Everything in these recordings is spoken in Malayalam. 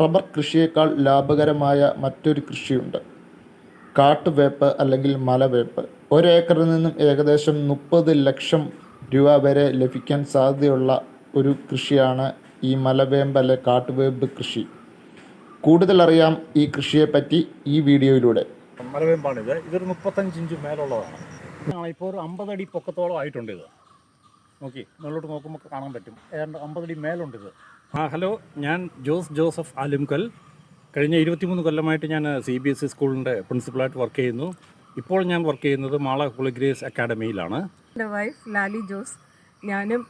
റബ്ബർ കൃഷിയേക്കാൾ ലാഭകരമായ മറ്റൊരു കൃഷിയുണ്ട്. കാട്ടുവേപ്പ് അല്ലെങ്കിൽ മലവേപ്പ്. ഒരേക്കറിൽ നിന്നും ഏകദേശം മുപ്പത് ലക്ഷം രൂപ വരെ ലഭിക്കാൻ സാധ്യതയുള്ള ഒരു കൃഷിയാണ് ഈ മലവേമ്പ് അല്ലെ കാട്ടുവേമ്പ് കൃഷി. കൂടുതലറിയാം ഈ കൃഷിയെ പറ്റി ഈ വീഡിയോയിലൂടെ. മലവേമ്പാണിത്. ഇതൊരു മുപ്പത്തഞ്ച് ഇഞ്ച് മേലുള്ളതാണ്. ഇപ്പോൾ ഒരു അമ്പതടി പൊക്കത്തോളം ആയിട്ടുണ്ട് ഇത്. നോക്കി മുകളിലോട്ട് നോക്കുമ്പോൾ കാണാൻ പറ്റും. ഏതാണ്ട് അമ്പതടി മേലുണ്ട് ഇത് ആ ഹലോ ഞാൻ ജോസ് ജോസഫ് ആലുംകൽ. കഴിഞ്ഞ ഇരുപത്തിമൂന്ന് കൊല്ലമായിട്ട് ഞാൻ സി ബി എസ് ഇ സ്കൂളിന്റെ പ്രിൻസിപ്പളായിട്ട് വർക്ക് ചെയ്യുന്നു. ഇപ്പോൾ ഞാൻ വർക്ക് ചെയ്യുന്നത് മാള ഹോളിഗ്രേസ് അക്കാഡമിയിലാണ്. എന്റെ വൈഫ് ലാലി ജോസ്. ഞാനും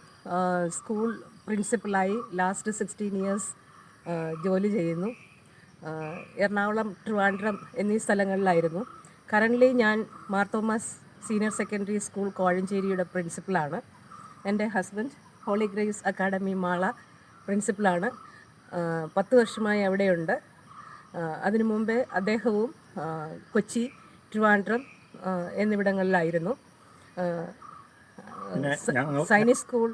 സ്കൂൾ പ്രിൻസിപ്പളായി ലാസ്റ്റ് സിക്സ്റ്റീൻ ഇയേഴ്സ് ജോലി ചെയ്യുന്നു. എറണാകുളം ട്രിവാൻഡ്രം എന്നീ സ്ഥലങ്ങളിലായിരുന്നു. കറന്റ്ലി ഞാൻ മാർത്തോമാസ് സീനിയർ സെക്കൻഡറി സ്കൂൾ കോഴഞ്ചേരിയുടെ പ്രിൻസിപ്പലാണ് എന്റെ husband holy grace academy Mala പ്രിൻസിപ്പലാണ് പത്ത് വർഷമായി അവിടെയുണ്ട്. അതിനു മുമ്പേ അദ്ദേഹവും കൊച്ചി ട്രിവാൻഡ്രം എന്നിവിടങ്ങളിലായിരുന്നു. സൈനിക് സ്കൂൾ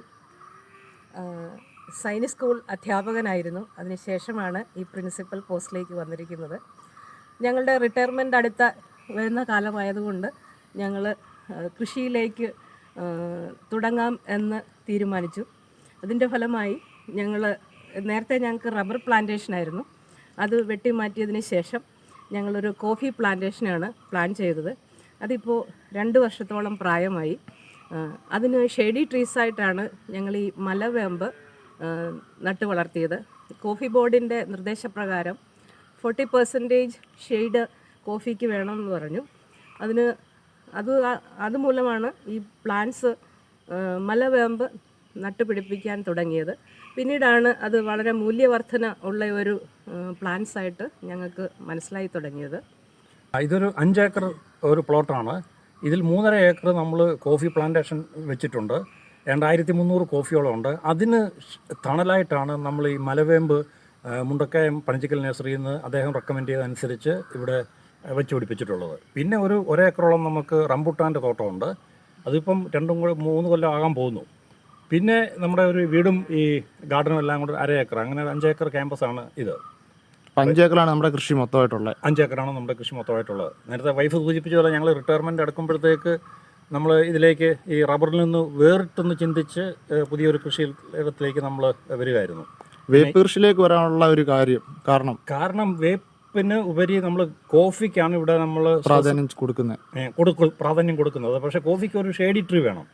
സൈനിക് സ്കൂൾ അധ്യാപകനായിരുന്നു. അതിനുശേഷമാണ് ഈ പ്രിൻസിപ്പൽ പോസ്റ്റിലേക്ക് വന്നിരിക്കുന്നത്. ഞങ്ങളുടെ റിട്ടയർമെന്റ് അടുത്ത വരുന്ന കാലമായതുകൊണ്ട് ഞങ്ങൾ കൃഷിയിലേക്ക് തുടങ്ങാം എന്ന് തീരുമാനിച്ചു. അതിന്റെ ഫലമായി ഞങ്ങൾ നേരത്തെ ഞങ്ങൾക്ക് റബ്ബർ പ്ലാന്റേഷനായിരുന്നു അത് വെട്ടിമാറ്റിയതിന് ശേഷം ഞങ്ങളൊരു കോഫി പ്ലാന്റേഷനാണ് പ്ലാൻ ചെയ്തത്. അതിപ്പോൾ രണ്ട് വർഷത്തോളം പ്രായമായി. അതിന് ഷെയ്ഡി ട്രീസ് ആയിട്ടാണ് ഞങ്ങൾ ഈ മലവേമ്പ് നട്ടു വളർത്തിയത്. കോഫി ബോർഡിന്റെ നിർദ്ദേശപ്രകാരം ഫോർട്ടി പെർസെന്റേജ് ഷെയ്ഡ് കോഫിക്ക് വേണമെന്ന് പറഞ്ഞു. അതിന് അത് അതുമൂലമാണ് ഈ പ്ലാന്റ്സ് മലവേമ്പ് നട്ടുപിടിപ്പിക്കാൻ തുടങ്ങിയത്. പിന്നീടാണ് അത് വളരെ മൂല്യവർധന ഉള്ള ഒരു പ്ലാന്റ്സ് ആയിട്ട് ഞങ്ങൾക്ക് മനസ്സിലായി തുടങ്ങിയത്. ഇതൊരു അഞ്ചേക്കർ ഒരു പ്ലോട്ടാണ്. ഇതിൽ മൂന്നര ഏക്കർ നമ്മൾ കോഫി പ്ലാന്റേഷൻ വെച്ചിട്ടുണ്ട്. രണ്ടായിരത്തി മുന്നൂറ് കോഫിയോളം ഉണ്ട്. അതിന് തണലായിട്ടാണ് നമ്മൾ ഈ മലവേമ്പ് മുണ്ടക്കയം പണിച്ചിക്കൽ നഴ്സറിയിൽ നിന്ന് അദ്ദേഹം റെക്കമെൻഡ് ചെയ്തതനുസരിച്ച് ഇവിടെ വെച്ച് പിടിപ്പിച്ചിട്ടുള്ളത്. പിന്നെ ഒരു ഒരേക്കറോളം നമുക്ക് റംബുട്ടാന്റെ തോട്ടമുണ്ട്. അതിപ്പം രണ്ടും കൂടെ മൂന്ന് കൊല്ലം ആകാൻ പോകുന്നു. പിന്നെ നമ്മുടെ ഒരു വീടും ഈ ഗാർഡനും എല്ലാം കൂടെ അര ഏക്കർ അങ്ങനെ അഞ്ചേക്കർ ക്യാമ്പസാണ് ഇത്. അഞ്ചേക്കറാണ് നമ്മുടെ കൃഷി മൊത്തമായിട്ടുള്ളത് അഞ്ചേക്കറാണ് നമ്മുടെ കൃഷി മൊത്തമായിട്ടുള്ളത്. നേരത്തെ വൈഫ് സൂചിപ്പിച്ച പോലെ ഞങ്ങൾ റിട്ടയർമെന്റ് എടുക്കുമ്പോഴത്തേക്ക് നമ്മൾ ഇതിലേക്ക് ഈ റബ്ബറിൽ നിന്ന് വേറിട്ടൊന്ന് ചിന്തിച്ച് പുതിയൊരു കൃഷിയിടത്തിലേക്ക് നമ്മൾ വരികയായിരുന്നു. വേപ്പ് കൃഷിയിലേക്ക് വരാനുള്ള ഒരു കാര്യം കാരണം? കാരണം വേപ്പിന് ഉപരി നമ്മൾ കോഫിക്കാണ് ഇവിടെ നമ്മൾ പ്രാധാന്യം കൊടുക്കുന്നത് കൊടുക്കു പ്രാധാന്യം കൊടുക്കുന്നത്. പക്ഷെ കോഫിക്ക് ഒരു ഷേഡി ട്രീ വേണം.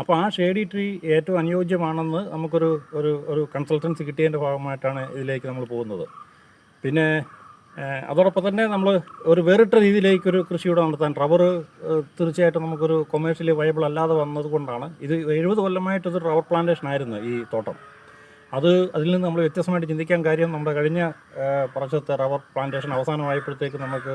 അപ്പൊ അപ്പോൾ ആ ഷേഡി ട്രീ ഏറ്റവും അനുയോജ്യമാണെന്ന് നമുക്കൊരു ഒരു ഒരു കൺസൾട്ടൻസി കിട്ടിയതിന്റെ ഭാഗമായിട്ടാണ് ഇതിലേക്ക് നമ്മൾ പോകുന്നത്. പിന്നെ അതോടൊപ്പം തന്നെ നമ്മൾ ഒരു വേറിട്ട രീതിയിലേക്ക് ഒരു കൃഷിയുടെ നടത്താൻ റബ്ബർ തീർച്ചയായിട്ടും നമുക്കൊരു കൊമേഴ്ഷ്യലി വയബിൾ അല്ലാതെ വന്നതുകൊണ്ടാണ് ഇത് എഴുപത് കൊല്ലമായിട്ട് ഇത് റബ്ബർ പ്ലാന്റേഷൻ ആയിരുന്നു ഈ തോട്ടം. അത് അതിൽ നിന്ന് നമ്മൾ വ്യത്യസ്തമായിട്ട് ചിന്തിക്കാൻ കാര്യം നമ്മുടെ കഴിഞ്ഞ പ്രാവശ്യത്തെ റബ്ബർ പ്ലാന്റേഷൻ അവസാനമായപ്പോഴത്തേക്ക് നമുക്ക്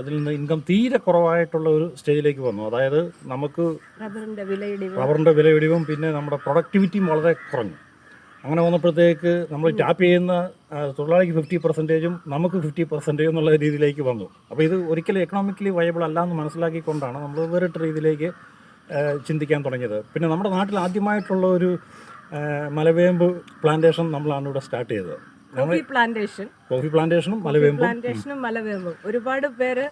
അതിൽ നിന്ന് ഇൻകം തീരെ കുറവായിട്ടുള്ള ഒരു സ്റ്റേജിലേക്ക് വന്നു. അതായത് നമുക്ക് റബ്ബറിന്റെ വിലയിടിവും. റബ്ബറിന്റെ വില ഇടിവും പിന്നെ നമ്മുടെ പ്രൊഡക്ടിവിറ്റിയും വളരെ കുറഞ്ഞു. അങ്ങനെ വന്നപ്പോഴത്തേക്ക് നമ്മൾ ടാപ്പ് ചെയ്യുന്ന തൊഴിലാളിക്ക് ഫിഫ്റ്റി പെർസെന്റേജും നമുക്ക് ഫിഫ്റ്റി പെർസെന്റേജും എന്നുള്ള രീതിയിലേക്ക് വന്നു. അപ്പോൾ ഇത് ഒരിക്കലും എക്കണോമിക്കലി വയബിൾ അല്ല എന്ന് മനസ്സിലാക്കിക്കൊണ്ടാണ് നമ്മൾ വേറിട്ട രീതിയിലേക്ക് ചിന്തിക്കാൻ തുടങ്ങിയത്. പിന്നെ നമ്മുടെ നാട്ടിൽ ആദ്യമായിട്ടുള്ള ഒരു മലവേമ്പ് പ്ലാന്റേഷൻ നമ്മളാണ് ഇവിടെ സ്റ്റാർട്ട് ചെയ്തത്. നമ്മൾ കോഫി പ്ലാന്റേഷൻ കോഫി പ്ലാന്റേഷനും മലവേമ്പും പ്ലാന്റേഷനും മലവേമ്പും. ഒരുപാട് പേര്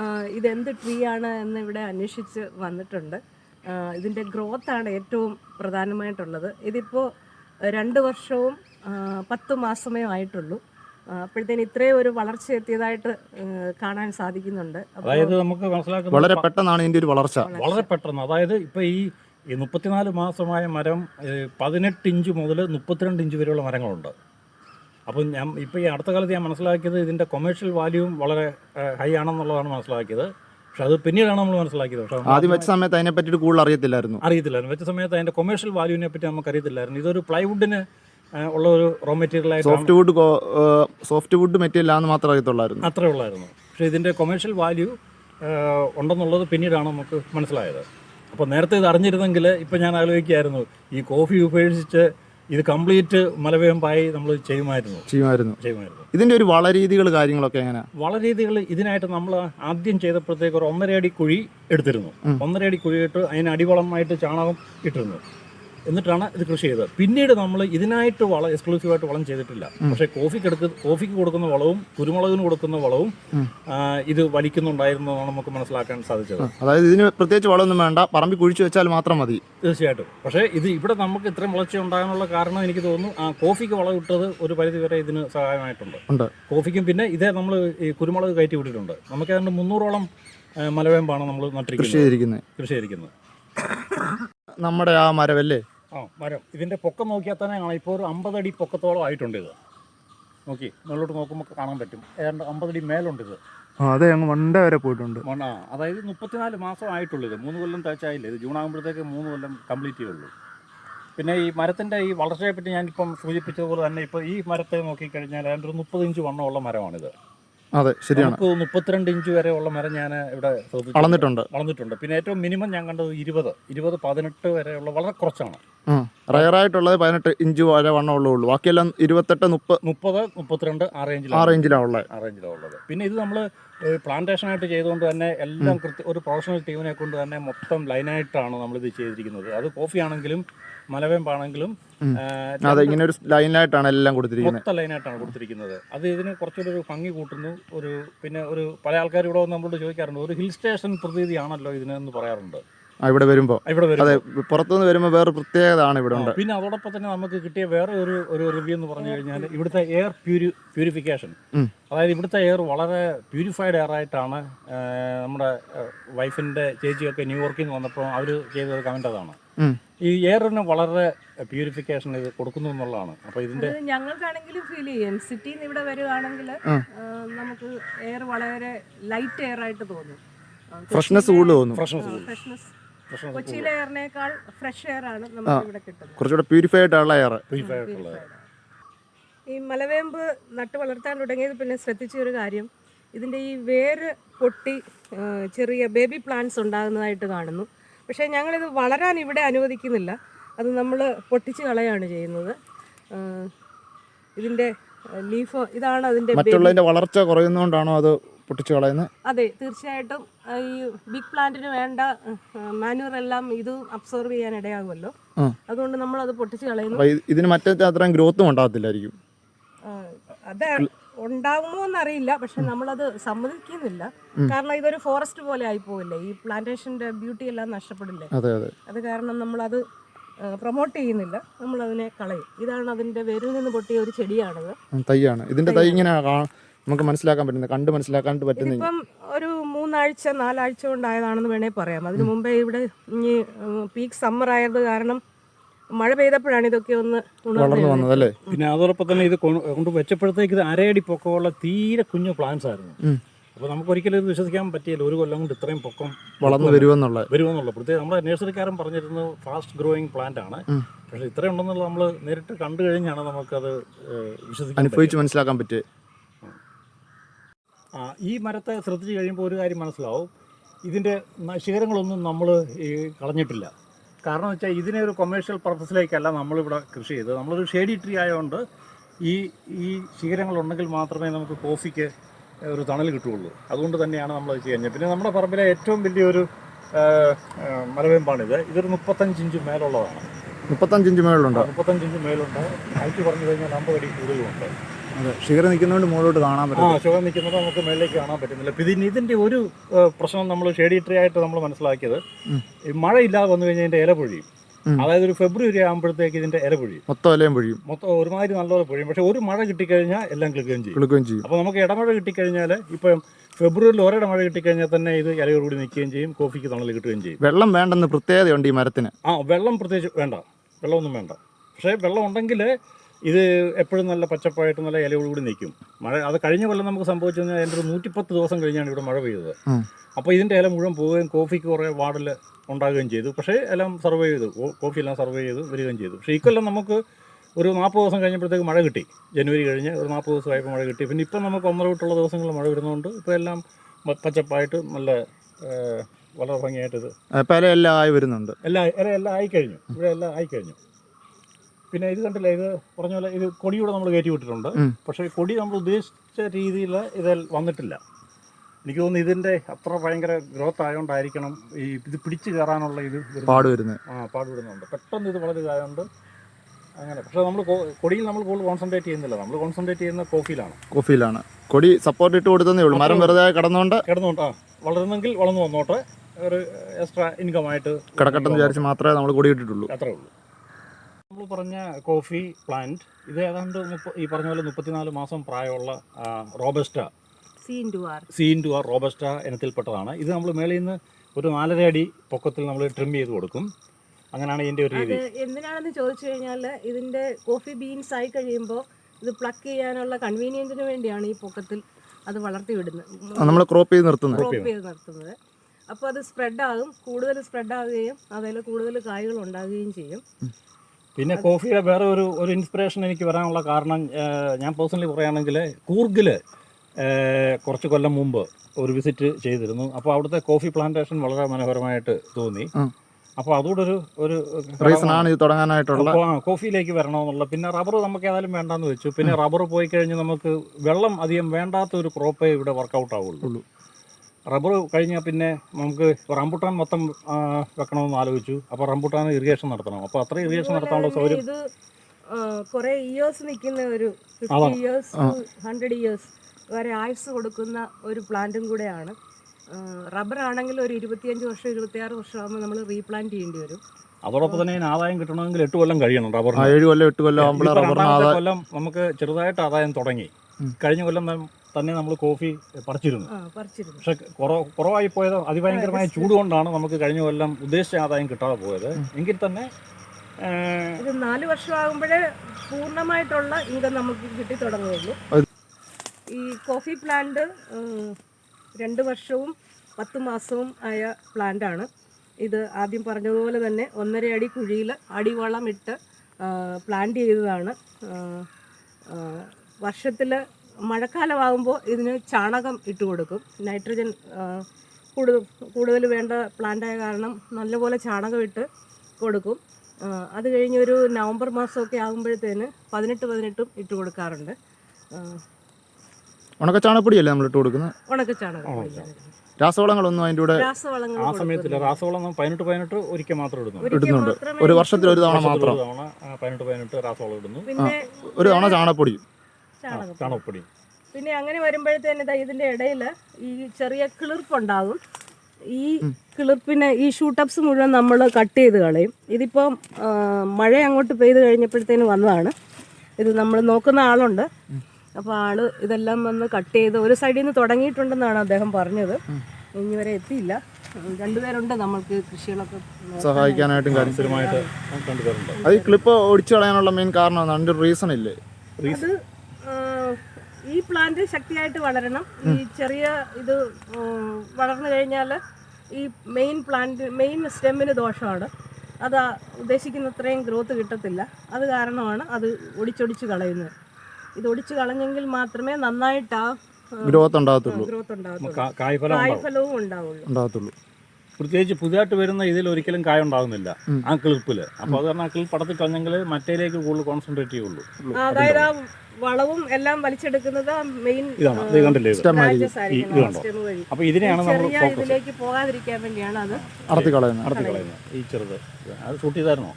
ഇത് ഇതെന്ത് ട്രീ ആണ് എന്ന് ഇവിടെ അന്വേഷിച്ച് വന്നിട്ടുണ്ട്. ഇതിന്റെ ഇതിന്റെ ഗ്രോത്ത് ആണ് ഏറ്റവും പ്രധാനമായിട്ടുള്ളത്. ഇതിപ്പോൾ രണ്ട് വർഷവും പത്ത് മാസമേ ആയിട്ടുള്ളൂ. അപ്പോഴത്തേന് ഇത്രയും ഒരു വളർച്ച എത്തിയതായിട്ട് കാണാൻ സാധിക്കുന്നുണ്ട്. അതായത് നമുക്ക് മനസ്സിലാക്കുന്നത് വളരെ പെട്ടെന്നാണ് ഇതിന്റെ ഒരു വളർച്ച. വളരെ പെട്ടെന്ന്. അതായത് ഇപ്പൊ ഈ ഈ മുപ്പത്തിനാല് മാസമായ മരം പതിനെട്ട് ഇഞ്ച് മുതൽ മുപ്പത്തിരണ്ട് ഇഞ്ച് വരെയുള്ള മരങ്ങളുണ്ട്. അപ്പോൾ ഞാൻ ഇപ്പോൾ ഈ അടുത്ത കാലത്ത് ഞാൻ മനസ്സിലാക്കിയത് ഇതിന്റെ കൊമേഴ്ഷ്യൽ വാല്യൂവും വളരെ ഹൈ ആണെന്നുള്ളതാണ് മനസ്സിലാക്കിയത്. പക്ഷെ അത് പിന്നീടാണ് നമ്മൾ മനസ്സിലാക്കിയത്. പക്ഷേ ആദ്യം വെച്ച സമയത്ത് അതിനെ പറ്റിയിട്ട് കൂടുതൽ അറിയത്തില്ലായിരുന്നു. അറിയത്തില്ലായിരുന്നു. വെച്ച സമയത്ത് അതിന്റെ കൊമേഴ്ഷ്യൽ വാല്യൂവിനെ പറ്റി നമുക്ക് അറിയത്തില്ലായിരുന്നു. ഇതൊരു പ്ലൈവുഡിന് ഉള്ള ഒരു raw material soft wood soft wood material ആണെന്ന് മാത്രമേ അറിയത്തുള്ളായിരുന്നു. അത്രേ ഉള്ളായിരുന്നു. പക്ഷേ ഇതിന്റെ കൊമേഴ്ഷ്യൽ വാല്യൂ ഉണ്ടെന്നുള്ളത് പിന്നീടാണ് നമുക്ക് മനസ്സിലായത്. അപ്പോൾ നേരത്തെ ഇത് അറിഞ്ഞിരുന്നെങ്കിൽ ഇപ്പം ഞാൻ ആലോചിക്കായിരുന്നു ഈ കോഫി ഉപേക്ഷിച്ച് ഇത് കംപ്ലീറ്റ് മലവേമ്പായി നമ്മൾ ചെയ്യുമായിരുന്നു. ചെയ്യുമായിരുന്നു. ചെയ്യുമായിരുന്നു. ഇതിന്റെ ഒരു വളരീതികൾ കാര്യങ്ങളൊക്കെ എങ്ങനെ വളരീതികൾ രീതികൾ ഇതിനായിട്ട് നമ്മൾ ആദ്യം ചെയ്തപ്പോഴത്തേക്ക് ഒരു ഒന്നര അടി കുഴി എടുത്തിരുന്നു. ഒന്നര അടി കുഴി ഇട്ട് അതിന് അടിവളമായിട്ട് ചാണകം ഇട്ടിരുന്നു. എന്നിട്ടാണ് ഇത് കൃഷി ചെയ്തത്. പിന്നീട് നമ്മൾ ഇതിനായിട്ട് വളം എക്സ്ക്ലൂസീവായിട്ട് വളം ചെയ്തിട്ടില്ല. പക്ഷേ കോഫിക്ക് എടുക്ക കോഫിക്ക് കൊടുക്കുന്ന വളവും കുരുമുളകിന് കൊടുക്കുന്ന വളവും ഇത് വലിക്കുന്നുണ്ടായിരുന്നതാണ് നമുക്ക് മനസ്സിലാക്കാൻ സാധിച്ചത്. അതായത് ഇതിന് പ്രത്യേകിച്ച് വളമൊന്നും വേണ്ട. പറമ്പി കുഴിച്ചു വെച്ചാൽ മാത്രം മതി. തീർച്ചയായിട്ടും. പക്ഷേ ഇത് ഇവിടെ നമുക്ക് ഇത്രയും വളർച്ച ഉണ്ടാകാനുള്ള കാരണം എനിക്ക് തോന്നുന്നു ആ കോഫിക്ക് വളം ഇട്ടത് ഒരു പരിധി വരെ ഇതിന് സഹായമായിട്ടുണ്ട്. ഉണ്ട്. കോഫിക്കും പിന്നെ ഇതേ നമ്മൾ ഈ കുരുമുളക് കയറ്റി വിട്ടിട്ടുണ്ട്. നമുക്ക് ഏതാണ്ട് മുന്നൂറോളം മലവേമ്പാണ് നമ്മൾ കൃഷി നട്ടിരിക്കുന്നത്. ചെയ്തിരിക്കുന്നത്. കൃഷി ചെയ്തിരിക്കുന്നത്. നമ്മുടെ ആ മരമല്ലേ? ആ മരം. ഇതിന്റെ പൊക്കം നോക്കിയാൽ തന്നെ കാണാം. ഇപ്പോൾ ഒരു അമ്പതടി പൊക്കത്തോളം ആയിട്ടുണ്ട് ഇത്. നോക്കി മുകളിലോട്ട് നോക്കുമ്പോൾ കാണാൻ പറ്റും. ഏതാണ്ട് അമ്പതടി മേലുണ്ട് ഇത്. അതെ അങ്ങ് മണ്ട വരെ പോയിട്ടുണ്ട്. മണ്ണ അതായത് മുപ്പത്തിനാല് മാസം ആയിട്ടുള്ളൂ ഇത് മൂന്ന് കൊല്ലം തേച്ചായില്ലേ? ഇത് ജൂൺ ആകുമ്പോഴത്തേക്ക് മൂന്ന് കൊല്ലം കംപ്ലീറ്റ് ചെയ്യുള്ളൂ. പിന്നെ ഈ മരത്തിന്റെ ഈ വളർച്ചയെ പറ്റി ഞാനിപ്പം സൂചിപ്പിച്ചതുപോലെ തന്നെ ഇപ്പോൾ ഈ മരത്തെ നോക്കിക്കഴിഞ്ഞാൽ ഏതാണ്ട് ഒരു മുപ്പത് ഇഞ്ച് വണ്ണമുള്ള മരമാണിത്. അതെ ശരിയാണ്. മുപ്പത്തിരണ്ട് ഇഞ്ച് വരെയുള്ള മരം ഞാൻ ഇവിടെ വളർന്നിട്ടുണ്ട് വളർന്നിട്ടുണ്ട് പിന്നെ ഏറ്റവും മിനിമം ഞാൻ കണ്ടത് ഇരുപത്. ഇരുപത് പതിനെട്ട് വരെയുള്ള വളരെ കുറച്ചാണ്. റയർ റയറായിട്ടുള്ളത് പതിനെട്ട് ഇഞ്ച് വരെ വണ്ണം ഉള്ളൂ ബാക്കിയെല്ലാം ഇരുപത്തെട്ട് മുപ്പത് മുപ്പത് മുപ്പത്തിരണ്ട് ആ റേഞ്ചിലാണ് ആ റേഞ്ചിലാണ് ഉള്ളത് ആ റേഞ്ചിലാണ് ഉള്ളത്. പിന്നെ ഇത് നമ്മൾ പ്ലാന്റേഷനായിട്ട് ചെയ്തുകൊണ്ട് തന്നെ എല്ലാം കൃത്യ ഒരു പ്രൊഫഷണൽ ടീമിനെ കൊണ്ട് തന്നെ മൊത്തം ലൈനായിട്ടാണ് നമ്മളിത് ചെയ്തിരിക്കുന്നത്. അത് കോഫി ആണെങ്കിലും മലവേമ്പാണെങ്കിലും അതെ ഇങ്ങനെ ഒരു ലൈനായിട്ടാണ് എല്ലാം കൊടുത്തിരിക്കുന്നത്. മൊത്തം ലൈനായിട്ടാണ് കൊടുത്തിരിക്കുന്നത്. അത് ഇതിന് കുറച്ചുകൂടി ഒരു ഭംഗി കൂട്ടുന്നു. ഒരു പിന്നെ ഒരു പല ആൾക്കാർ ഇവിടെ നമ്മളോട് ചോദിക്കാറുണ്ട് ഒരു ഹിൽ സ്റ്റേഷൻ പ്രതീതിയാണല്ലോ ഇതിനെന്ന് പറയാറുണ്ട്. ഇവിടെ വരുമ്പോൾ ഇവിടെ വരും അതെ പുറത്തുനിന്ന് വരുമ്പോൾ വേറെ പ്രത്യേകതയാണ് ഇവിടെ ഉണ്ട്. പിന്നെ അതോടൊപ്പം തന്നെ നമുക്ക് കിട്ടിയ വേറെ ഒരു ഒരു റിവ്യൂ എന്ന് പറഞ്ഞു കഴിഞ്ഞാൽ ഇവിടുത്തെ എയർ പ്യൂരി പ്യൂരിഫിക്കേഷൻ അതായത് ഇവിടുത്തെ എയർ വളരെ പ്യൂരിഫൈഡ് എയർ ആയിട്ടാണ് നമ്മുടെ വൈഫിന്റെ ചേച്ചിയൊക്കെ ന്യൂയോർക്കിൽ നിന്ന് വന്നപ്പോൾ അവർ ചെയ്ത കമന്റ് അതാണ്. ഈ എയറിന് വളരെ പ്യൂരിഫിക്കേഷൻ ഇത് കൊടുക്കുന്നു എന്നുള്ളതാണ്. അപ്പോൾ ഇതിന്റെ ഞങ്ങൾക്കാണെങ്കിലും ഫീൽ ചെയ്യും. സിറ്റിയിൽ നിന്ന് ഇവിടെ വരുവാണെങ്കിൽ നമുക്ക് എയർ വളരെ ലൈറ്റ് എയർ ആയിട്ട് തോന്നും. ഫ്രഷ്നെസ് കൂടുതൽ തോന്നും. ഫ്രഷ്നസ് കൊച്ചിയിലെ എയറിനേക്കാൾ ഫ്രഷ് എയർ ആണ് നമുക്ക് ഇവിടെ കിട്ടുന്നത്. കുറച്ചുകൂടെ പ്യൂരിഫൈഡ് ആയിട്ടുള്ള എയർ ഈ മലവേമ്പ് നട്ടു വളർത്താൻ തുടങ്ങിയത് പിന്നെ ശ്രദ്ധിച്ച ഒരു കാര്യം. ഇതിന്റെ ഈ വേര് പൊട്ടി ചെറിയ ബേബി പ്ലാന്റ്സ് ഉണ്ടാകുന്നതായിട്ട് കാണുന്നു. പക്ഷേ ഞങ്ങളിത് വളരാൻ ഇവിടെ അനുവദിക്കുന്നില്ല. അത് നമ്മൾ പൊട്ടിച്ച് കളയാണ് ചെയ്യുന്നത്. ഇതിന്റെ ഇതിന്റെ ലീഫ് ഇതാണ് അതിന്റെ മറ്റുള്ളതിന്റെ വളർച്ച കുറയുന്നതുകൊണ്ടാണോ അത് പൊട്ടിച്ചു കളയുന്നത് അതെ തീർച്ചയായിട്ടും ഈ ബിഗ് പ്ലാന്റിന് വേണ്ട മാനുവർ എല്ലാം ഇത് അബ്സോർവ് ചെയ്യാൻ ഇടയാകുമല്ലോ. അതുകൊണ്ട് നമ്മൾ അത് പൊട്ടിച്ചു കളയുന്നു. ഇതിന് മറ്റേ അത്രയും ഗ്രോത്തും ഉണ്ടാകത്തില്ലായിരിക്കും. അതെ ഉണ്ടാകുമോ എന്നറിയില്ല പക്ഷെ നമ്മളത് സമ്മതിക്കുന്നില്ല. കാരണം ഇതൊരു ഫോറസ്റ്റ് പോലെ ആയി പോവില്ലേ ഈ പ്ലാന്റേഷന്റെ ബ്യൂട്ടി എല്ലാം നഷ്ടപ്പെടില്ലേ? അതെ കാരണം നമ്മളത് പ്രൊമോട്ട് ചെയ്യുന്നില്ല നമ്മൾ അതിനെ കളയും. ഇതാണ് അതിന്റെ വേരിൽ നിന്ന് പൊട്ടിയ ഒരു ചെടിയാണത്. തൈയാണ്. ഇതിന്റെ തൈ ഇങ്ങനെ നമുക്ക് മനസ്സിലാക്കാൻ പറ്റുന്നത് കണ്ട് മനസ്സിലാക്കാൻ പറ്റുന്ന ഇപ്പം ഒരു മൂന്നാഴ്ച നാലാഴ്ച കൊണ്ടായതാണെന്ന് വേണേൽ പറയാം. അതിനു മുമ്പേ ഇവിടെ ഈ പീക്ക് സമ്മർ ആയത് കാരണം മഴ പെയ്തപ്പോഴാണ് ഇതൊക്കെ ഒന്ന് വളർന്നു വന്നത് അല്ലേ? പിന്നെ അതോടൊപ്പം തന്നെ ഇത് കൊണ്ട് വെച്ചപ്പോഴത്തേക്ക് ഇത് അരയടി പൊക്കമുള്ള തീരെ കുഞ്ഞു പ്ലാന്റ്സ് ആയിരുന്നു. അപ്പൊ അപ്പോൾ നമുക്ക് ഒരിക്കലും ഇത് വിശ്വസിക്കാൻ പറ്റിയില്ല. ഒരു കൊല്ലം കൊണ്ട് ഇത്രയും പൊക്കം വളർന്നു വരുമെന്നുള്ള വരുമെന്നുള്ള പ്രത്യേകിച്ച് നമ്മുടെ നഴ്സറിക്കാരൻ പറഞ്ഞിരുന്നു ഫാസ്റ്റ് ഗ്രോയിങ് പ്ലാന്റ് ആണ്. പക്ഷെ പക്ഷേ ഇത്രയും ഉണ്ടെന്നുള്ള നമ്മൾ നേരിട്ട് കണ്ടു കഴിഞ്ഞാണ് നമുക്കത് അത് വിശ്വസിക്കാൻ അനുഭവിച്ച് മനസ്സിലാക്കാൻ പറ്റുക. ഈ മരത്തെ ശ്രദ്ധിച്ച് കഴിയുമ്പോൾ ഒരു കാര്യം മനസ്സിലാവും. ഇതിന്റെ ശിഖരങ്ങളൊന്നും നമ്മൾ ഈ കളഞ്ഞിട്ടില്ല. കാരണം വെച്ചാൽ ഇതിനെ ഒരു കൊമേഴ്ഷ്യൽ പർപ്പസിലേക്കല്ല നമ്മളിവിടെ കൃഷി ചെയ്തത്. നമ്മളൊരു ഷേഡി ട്രീ ആയതുകൊണ്ട് ഈ ഈ ശിഖരങ്ങളുണ്ടെങ്കിൽ മാത്രമേ നമുക്ക് കോഫിക്ക് ഒരു തണൽ കിട്ടുകയുള്ളൂ. അതുകൊണ്ട് തന്നെയാണ് നമ്മൾ അത് ചെയ്യുന്നത്. പിന്നെ നമ്മുടെ പറമ്പിലെ ഏറ്റവും വലിയൊരു മലവേമ്പാണിത്. ഇതൊരു മുപ്പത്തഞ്ച് ഇഞ്ച് മേലുള്ളതാണ്. മുപ്പത്തഞ്ച് ഇഞ്ച് മേലുണ്ട് മുപ്പത്തഞ്ച് ഇഞ്ച് മേലുണ്ട്. ഹൈറ്റ് പറഞ്ഞു കഴിഞ്ഞാൽ അമ്പത് അടി കൂടുതലുണ്ട് അതെ ഷിഗർ നിൽക്കുന്നതുകൊണ്ട് മുകളിലോട്ട് കാണാൻ ആ പറ്റും ശുഖം നിൽക്കുന്നത് നമുക്ക് മേളിലേക്ക് കാണാൻ പറ്റുന്നില്ല. പിന്നെ ഇതിന്റെ ഒരു ഏഹ്, പ്രശ്നം നമ്മൾ ഷെയ്ഡി ട്രീ ആയിട്ട് നമ്മൾ മനസ്സിലാക്കിയത്. ഈ മഴയില്ലാതെ വന്നു കഴിഞ്ഞാൽ ഇതിന്റെ ഇല പൊഴിയും. അതായത് ഒരു ഫെബ്രുവരി ആകുമ്പോഴത്തേക്ക് ഇതിന്റെ ഇല പൊഴിയും. മൊത്തം ഇലയും പൊഴിയും. മൊത്തം ഒരുമാതിരി നല്ലപോലെ പൊഴിയും. പക്ഷേ ഒരു മഴ കിട്ടിക്കഴിഞ്ഞാൽ എല്ലാം കിളിക്കുകയും ചെയ്യും. കിളുക്കുകയും ചെയ്യും. അപ്പോൾ നമുക്ക് ഇടമഴ കിട്ടിക്കഴിഞ്ഞാൽ ഇപ്പം ഫെബ്രുവരിയിൽ ഒരിട മഴ കിട്ടിക്കഴിഞ്ഞാൽ തന്നെ ഇത് ഇലയോടുകൂടി നിൽക്കുകയും ചെയ്യും കോഫിക്ക് തണൽ കിട്ടുകയും ചെയ്യും. വെള്ളം വേണ്ടെന്ന് പ്രത്യേകതയുണ്ട് ഈ മരത്തിന്. ആ വെള്ളം പ്രത്യേകിച്ച് വേണ്ട. വെള്ളമൊന്നും വേണ്ട. പക്ഷേ വെള്ളം ഉണ്ടെങ്കിൽ ഇത് എപ്പോഴും നല്ല പച്ചപ്പായിട്ട് നല്ല ഇലയോടുകൂടി നിൽക്കും. മഴ അത് കഴിഞ്ഞ കൊല്ലം നമുക്ക് സംഭവിച്ചു കഴിഞ്ഞാൽ എന്റെ ഒരു നൂറ്റിപ്പത്ത് ദിവസം കഴിഞ്ഞാണ് ഇവിടെ മഴ പെയ്തത്. അപ്പോൾ ഇതിന്റെ ഇല മുഴുവൻ പോവുകയും കോഫിക്ക് കുറേ വാടൽ ഉണ്ടാകുകയും ചെയ്തു. പക്ഷേ എല്ലാം സർവേ ചെയ്തു. കോഫി എല്ലാം സർവേ ചെയ്ത് വരികയും ചെയ്തു. പക്ഷേ ഇക്കൊല്ലം നമുക്ക് ഒരു നാൽപ്പത് ദിവസം കഴിഞ്ഞപ്പോഴത്തേക്ക് മഴ കിട്ടി. ജനുവരി കഴിഞ്ഞ് ഒരു നാൽപ്പത് ദിവസമായപ്പോൾ മഴ കിട്ടി. പിന്നെ ഇപ്പം നമുക്ക് ഒന്നര വിട്ടുള്ള ദിവസങ്ങളിൽ മഴ വരുന്നതുകൊണ്ട് ഇപ്പോൾ എല്ലാം പച്ചപ്പായിട്ട് നല്ല വളരെ ഭംഗിയായിട്ട് ഇത് എല്ലാം ആയി വരുന്നുണ്ട്. എല്ലാം എല്ലാം എല്ലാം ആയിക്കഴിഞ്ഞു. ഇവിടെ എല്ലാം ആയിക്കഴിഞ്ഞു. പിന്നെ ഇത് കണ്ടില്ല ഇത് പറഞ്ഞ പോലെ ഇത് കൊടിയൂടെ നമ്മൾ കയറ്റി വിട്ടിട്ടുണ്ട്. പക്ഷേ കൊടി നമ്മൾ ഉദ്ദേശിച്ച രീതിയിൽ ഇത് വന്നിട്ടില്ല. എനിക്ക് തോന്നുന്നു ഇതിന്റെ അത്ര ഭയങ്കര ഗ്രോത്ത് ആയതുകൊണ്ടായിരിക്കണം ഈ ഇത് പിടിച്ചു കയറാനുള്ള ഇത്. പാട് ആ പാടുവിടുന്നുണ്ട് പെട്ടെന്ന് ഇത് വളരെ ഇതായതുകൊണ്ട് അങ്ങനെ. പക്ഷേ നമ്മൾ കൊടിയിൽ നമ്മൾ കൂടുതൽ കോൺസെൻട്രേറ്റ് ചെയ്യുന്നില്ല. നമ്മൾ കോൺസെൻട്രേറ്റ് ചെയ്യുന്ന കോഫിയിലാണ്. കോഫിയിലാണ്. കൊടി സപ്പോർട്ട് ഇട്ട് കൊടുത്തതേ ഉള്ളൂ. മരം വെറുതെ കിടന്നുകൊണ്ട് കിടന്നുകൊണ്ട് ആ വളരുന്നെങ്കിൽ വളർന്നു വന്നോട്ടെ. ഒരു എക്സ്ട്രാ ഇൻകം ആയിട്ട് കിടക്കട്ടെന്ന് വിചാരിച്ച് മാത്രമേ നമ്മൾ കൊടി ഇട്ടിട്ടുള്ളൂ. അത്രേ ഉള്ളൂ. നമ്മൾ പറഞ്ഞ കോഫി പ്ലാന്റ് ഇത് ഏതാണ്ട് ഈ പറഞ്ഞ പോലെ മുപ്പത്തിനാല് മാസം പ്രായമുള്ള robusta. C into R to R robusta ഇനത്തിൽപ്പെട്ടതാണ്. ഇത് നമ്മൾ മേളിൽ നിന്ന് ഒരു നാലര അടി പൊക്കത്തിൽ നമ്മൾ ട്രിം ചെയ്ത് കൊടുക്കും. അങ്ങനെയാണ് ഇതിന്റെ ഒരു അത് രീതി എന്തിനാണെന്ന് ചോദിച്ചു കഴിഞ്ഞാൽ ഇതിന്റെ കോഫി ബീൻസ് ആയി കഴിയുമ്പോൾ ഇത് പ്ലക്ക് ചെയ്യാനുള്ള കൺവീനിയന്റിന് വേണ്ടിയാണ് ഈ പൊക്കത്തിൽ അത് വളർത്തി വിടുന്നത്. നമ്മൾ ക്രോപ്പ് ചെയ്ത് നിർത്തുന്നത്. ക്രോപ്പ് ചെയ്ത് നിർത്തുന്നത്. അപ്പോൾ അത് സ്പ്രെഡ് ആകും കൂടുതൽ സ്പ്രെഡ് ആവുകയും അതിൽ കൂടുതൽ കായ്കൾ ഉണ്ടാകുകയും ചെയ്യും. പിന്നെ കോഫിയുടെ വേറെ ഒരു ഒരു ഇൻസ്പിറേഷൻ എനിക്ക് വരാനുള്ള കാരണം ഞാൻ പേഴ്സണലി പറയുകയാണെങ്കിൽ കൂർഗിൽ കുറച്ച് കൊല്ലം മുമ്പ് ഒരു വിസിറ്റ് ചെയ്തിരുന്നു. അപ്പോൾ അവിടുത്തെ കോഫി പ്ലാന്റേഷൻ വളരെ മനോഹരമായിട്ട് തോന്നി. അപ്പോൾ അതുകൂടെ ഒരു ഒരു റീസൺ ആണ് ഇത് തുടങ്ങാനായിട്ടുള്ള. കോഫിയിലേക്ക് വരണമെന്നുള്ള. പിന്നെ റബ്ബർ നമുക്ക് ഏതായാലും വേണ്ടാന്ന് വെച്ചു. പിന്നെ റബ്ബർ പോയി കഴിഞ്ഞ് നമുക്ക് വെള്ളം അധികം വേണ്ടാത്ത ഒരു ക്രോപ്പേ ഇവിടെ വർക്കൗട്ട് ആവുള്ളൂ. റബ്ബർ കഴിഞ്ഞാൽ പിന്നെ നമുക്ക് റംബുട്ടാൻ മൊത്തം വെക്കണമെന്ന് ആലോചിച്ചു. അപ്പോൾ റംബുട്ടാൻ ഇറിഗേഷൻ നടത്തണം. അപ്പോൾ അത്ര ഇറിഗേഷൻ നടത്താനുള്ള സൗകര്യം കുറെ ഇയേഴ്സ് നിൽക്കുന്ന ഒരു ഫിഫ്റ്റി. ഇയേഴ്സ് ഹൺഡ്രഡ് ഇയേഴ്സ് വരെ ആയുസ് കൊടുക്കുന്ന ഒരു പ്ലാന്റും കൂടെയാണ്. റബ്ബർ ആണെങ്കിൽ ഒരു ഇരുപത്തിയഞ്ച് വർഷം ഇരുപത്തിയാറ് വർഷമാകുമ്പോൾ നമ്മൾ റീപ്ലാന്റ് ചെയ്യേണ്ടി വരും. അതോടൊപ്പം തന്നെ ആദായം കിട്ടണമെങ്കിൽ എട്ട് കൊല്ലം കഴിയണം റബ്ബർ ഏഴ് കൊല്ലം എട്ട് കൊല്ലം കൊല്ലം നമുക്ക് ചെറുതായിട്ട് ആദായം തുടങ്ങി. കഴിഞ്ഞ കൊല്ലം തന്നെ നമ്മൾ കോഫി പറിച്ചിരുന്നു. ആ പറിച്ചിരുന്നു. പക്ഷെ കുറവ് കുറവായി പോയത് അതിഭയങ്കരമായ ചൂട് കൊണ്ടാണ് നമുക്ക് കഴിഞ്ഞ കൊല്ലം ഉദ്ദേശിച്ച ആദായം കിട്ടാതെ പോയത്. എങ്കിൽ തന്നെ ഇത് നാല് വർഷമാകുമ്പോഴേ പൂർണമായിട്ടുള്ള ഇൻകം നമുക്ക് കിട്ടി തുടങ്ങുകയുള്ളൂ. ഈ കോഫി പ്ലാന്റ് രണ്ട് വർഷവും പത്ത് മാസവും ആയ പ്ലാന്റാണ്. ആണ് ഇത് ആദ്യം പറഞ്ഞതുപോലെ തന്നെ ഒന്നര അടി കുഴിയിൽ അടിവളം ഇട്ട് പ്ലാന്റ് ചെയ്തതാണ്. വർഷത്തിൽ മഴക്കാലമാകുമ്പോൾ ഇതിന് ചാണകം ഇട്ട് കൊടുക്കും. നൈട്രജൻ കൂടുതൽ കൂടുതൽ വേണ്ട പ്ലാന്റായ കാരണം നല്ലപോലെ ചാണകം ഇട്ട് കൊടുക്കും. അത് കഴിഞ്ഞ് ഒരു നവംബർ മാസമൊക്കെ ആകുമ്പോഴത്തേന് പതിനെട്ട് പതിനെട്ടും ഇട്ട് കൊടുക്കാറുണ്ട്. ഉണക്കച്ചാണപ്പൊടിയല്ലേ ഉണക്ക ചാണപ്പൊടിയല്ലേ നമ്മൾ ഇട്ട് കൊടുക്കുന്നത്? ഉണക്ക ചാണകം രാസവളങ്ങളൊന്നും അതിന്റെ കൂടെ രാസവളങ്ങൾ ആ സമയത്തില്ല. രാസവളം പതിനെട്ട് പതിനെട്ട് ഒരിക്കൽ മാത്രം ഇടുന്നു ഇടുന്നുണ്ട്. ഒരു വർഷത്തിൽ ഒരു തവണ മാത്രം. പതിനെട്ട് പതിനെട്ട് രാസവളം ഇടുന്നു. പിന്നെ ഒരു തവണ ചാണപ്പൊടി. ചാണകം ചാണകപ്പൊടി. പിന്നെ അങ്ങനെ വരുമ്പോഴത്തേന് ദാ ഇതിന്റെ ഇടയിൽ ഈ ചെറിയ കിളിർപ്പുണ്ടാകും. ഈ കിളിർപ്പിനെ ഈ ഷൂട്ടപ്സ് മുഴുവൻ നമ്മൾ കട്ട് ചെയ്ത് കളയും. ഇതിപ്പം ആ, മഴ അങ്ങോട്ട് പെയ്ത് കഴിഞ്ഞപ്പോഴത്തേന് വന്നതാണ്. ഇത് നമ്മൾ നോക്കുന്ന ആളുണ്ട്. അപ്പോൾ ആൾ ഇതെല്ലാം വന്ന് കട്ട് ചെയ്ത് ഒരു സൈഡിൽ നിന്ന് തുടങ്ങിയിട്ടുണ്ടെന്നാണ് അദ്ദേഹം പറഞ്ഞത്. ഇനി വരെ എത്തിയില്ല. രണ്ടുപേരുണ്ട് നമ്മൾക്ക് കൃഷികളൊക്കെ. സഹായിക്കാനായിട്ടും കാര്യം സ്ഥിരമായിട്ട് രണ്ടുപേരുണ്ട്. അത് ക്ലിപ്പ് ഒടിച്ചു കളയാനുള്ള മെയിൻ കാരണം അതിന്റെ റീസൺ ഇല്ലേ? അത് ഈ പ്ലാന്റ് ശക്തിയായിട്ട് വളരണം. ഈ ചെറിയ ഇത് വളർന്നു കഴിഞ്ഞാൽ ഈ മെയിൻ പ്ലാന്റ് മെയിൻ സ്റ്റെമ്മിന് ദോഷമാണ്. അത് ഉദ്ദേശിക്കുന്ന അത്രയും ഗ്രോത്ത് കിട്ടത്തില്ല. അത് കാരണമാണ് അത് ഒടിച്ചൊടിച്ച് കളയുന്നത്. ഇത് ഒടിച്ച് കളഞ്ഞെങ്കിൽ മാത്രമേ നന്നായിട്ട് ആ ഗ്രോത്ത് ഉണ്ടാകത്തുള്ളൂ. ഗ്രോത്ത് ഉണ്ടാകത്തുള്ളൂ. ഉണ്ടാവും കായ്ഫലവും ഉണ്ടാവുള്ളൂ. ഉണ്ടാകത്തുള്ളൂ. പ്രത്യേകിച്ച് പുതിയതായിട്ട് വരുന്ന ഇതിൽ ഒരിക്കലും കായ ഉണ്ടാകുന്നില്ല. ആ കിളിപ്പിൽ അപ്പോൾ അത് കാരണം ആ കിളിപ്പ് അടത്തി കളഞ്ഞെങ്കിൽ മറ്റേലേക്ക് കൂടുതൽ കോൺസെൻട്രേറ്റ് ചെയ്യുള്ളൂ. അതായത് ആ വളവും എല്ലാം വലിച്ചെടുക്കുന്നത് മെയിൻ ഇതാണ്. ഇത് കണ്ടില്ലേ അപ്പോൾ ഇതിനെയാണ് നമ്മൾ ഫോക്കസ് ഇതിലേക്ക് പോകാതിരിക്കാൻ വേണ്ടിയാണ് അത് അടത്തി കളയുന്നത്. അടത്തി കളയുന്നത്. ഈ ചെറുത്. അത് ഷൂട്ട് ചെയ്തായിരുന്നോ?